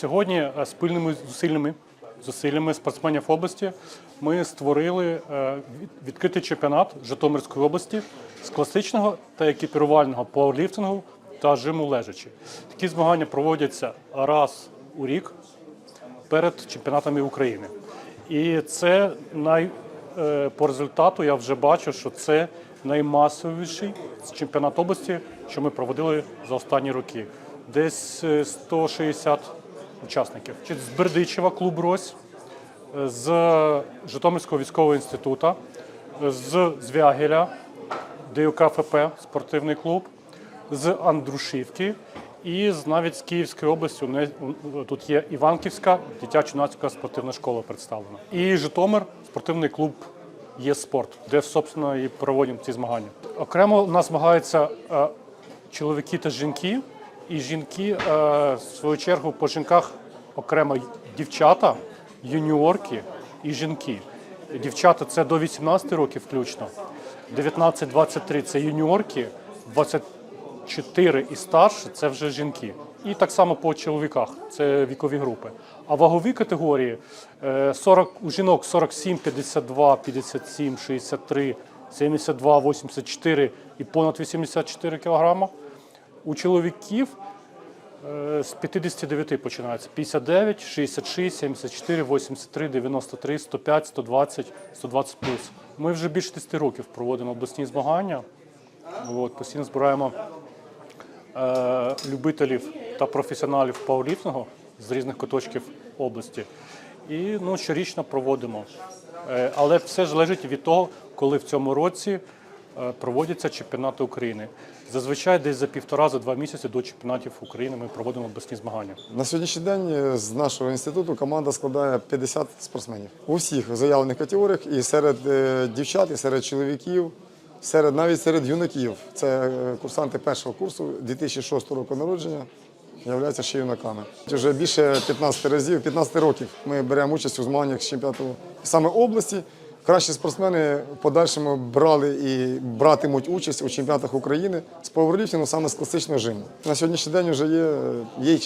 Сьогодні е, спільними зусиллями, зусиллями спортсменів області ми створили е, відкритий чемпіонат Житомирської області з класичного та екіпірувального пауерліфтингу та жиму лежачі. Такі змагання проводяться раз у рік перед чемпіонатами України. І це най, е, по результату я вже бачу, що це наймасовіший чемпіонат області, що ми проводили за останні роки. Десь е, 160 учасників. Чи З Бердичева клуб Рось, з Житомирського військового інституту, з Звягеля, ДЮК ФП, спортивний клуб, з Андрушівки і навіть з Київської області. Тут є Іванківська дитячо-юнацька спортивна школа представлена. І Житомир, спортивний клуб є спорт, де, собственно, і проводимо ці змагання. Окремо у нас змагаються е, чоловіки та жінки, і жінки, е, в свою чергу, по жінках окремо дівчата, юніорки і жінки. Дівчата це до 18 років включно. 19-23 це юніорки, 24 і старше це вже жінки. І так само по чоловіках, це вікові групи. А вагові категорії е, 40, у жінок 47, 52, 57, 63, 72, 84 і понад 84 кілограма. У чоловіків е, з 59 починається 59, 66, 74, 83, 93, 105, 120, 120 плюс. Ми вже більше 10 років проводимо обласні змагання. От, постійно збираємо е, любителів та професіоналів пауерліфтингу з різних куточків області. І ну, щорічно проводимо. Е, але все залежить від того, коли в цьому році проводяться чемпіонати України. Зазвичай десь за півтора за два місяці до чемпіонатів України ми проводимо обласні змагання. На сьогоднішній день е, з нашого інституту команда складає 50 спортсменів у всіх заявлених категоріях, і серед е, дівчат, і серед чоловіків, серед навіть серед юнаків. Це е, курсанти першого курсу 2006 року народження. Являються ще юнаками. Вже більше 15 разів, 15 років ми беремо участь у змаганнях з чемпіонату саме області. Кращі спортсмени в подальшому брали і братимуть участь у чемпіонатах України з пауерліфтингу, саме з класичного жиму. На сьогоднішній день вже є, є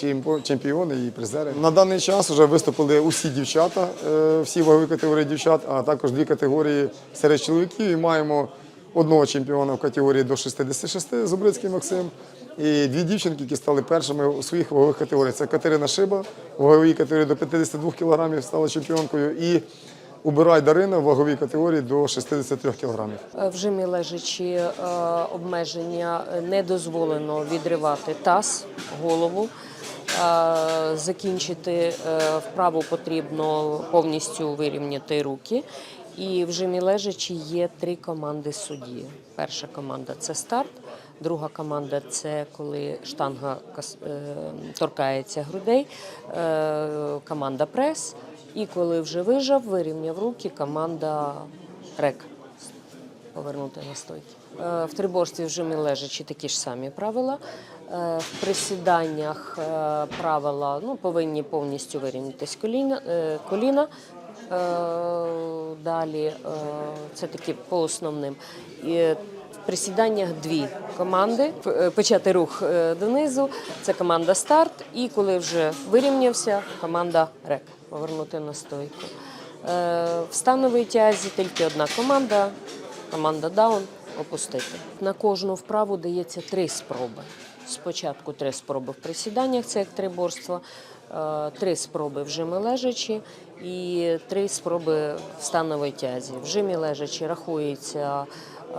чемпіони, і призери. На даний час вже виступили усі дівчата, е, всі вагові категорії дівчат, а також дві категорії серед чоловіків. І маємо одного чемпіона в категорії до 66, Зубрицький Максим, і дві дівчинки, які стали першими у своїх вагових категоріях. Це Катерина Шиба, в ваговій категорії до 52 кг стала чемпіонкою, і Убирай Дарина в ваговій категорії до 63 кг. Е, В жимі лежачі е, обмеження е, не дозволено відривати таз, голову. Закінчити вправу потрібно повністю вирівняти руки. І в жимі лежачі є три команди судді. Перша команда це старт, друга команда це коли штанга торкається грудей, команда прес. І коли вже вижав, вирівняв руки, команда рек повернути на стойки. Е, В триборстві в жимі лежачі такі ж самі правила. Е, В присіданнях е, правила ну, повинні повністю вирівнятись коліна. коліна. Далі це такі по основним. І в присіданнях дві команди. Почати рух донизу. Це команда старт. І коли вже вирівнявся, команда рек. Повернути на стойку. Е, В становій тязі тільки одна команда, команда даун опустити. На кожну вправу дається три спроби. Спочатку три спроби в присіданнях, це як триборство, е, три спроби в жимі лежачі і три спроби в становій тязі. В жимі лежачі рахується е,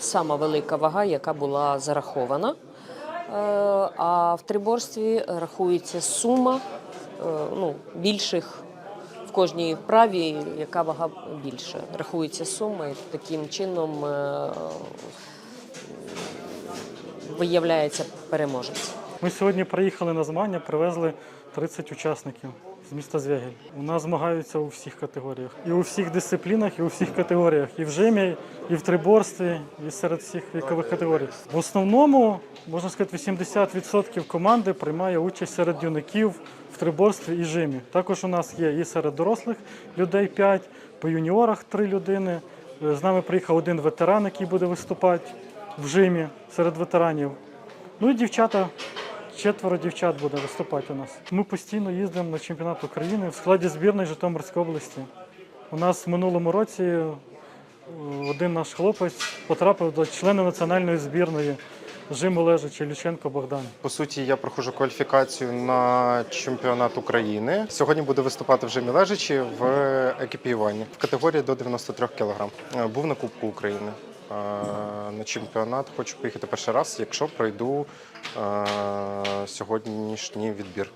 сама велика вага, яка була зарахована. А в триборстві рахується сума ну, більших в кожній вправі, яка вага більша. Рахується сума, і таким чином е, виявляється переможець. Ми сьогодні приїхали на змагання, привезли 30 учасників з міста Звягель. У нас змагаються у всіх категоріях. І у всіх дисциплінах, і у всіх категоріях. І в жимі, і в триборстві, і серед всіх вікових категорій. В основному, можна сказати, 80% команди приймає участь серед юнаків в триборстві і жимі. Також у нас є і серед дорослих людей 5, по юніорах 3 людини. Е, З нами приїхав один ветеран, який буде виступати в жимі серед ветеранів. Ну і дівчата четверо дівчат буде виступати у нас. Ми постійно їздимо на чемпіонат України в складі збірної Житомирської області. У нас в минулому році е, один наш хлопець потрапив до члена національної збірної жиму лежачі Люченко Богдан. По суті, я проходжу кваліфікацію на чемпіонат України. Сьогодні буду виступати вже лежачі в екіпіюванні в категорії до 93 кг. Е, Був на Кубку України. Е, На чемпіонат хочу поїхати перший раз, якщо пройду е, сьогоднішній відбір.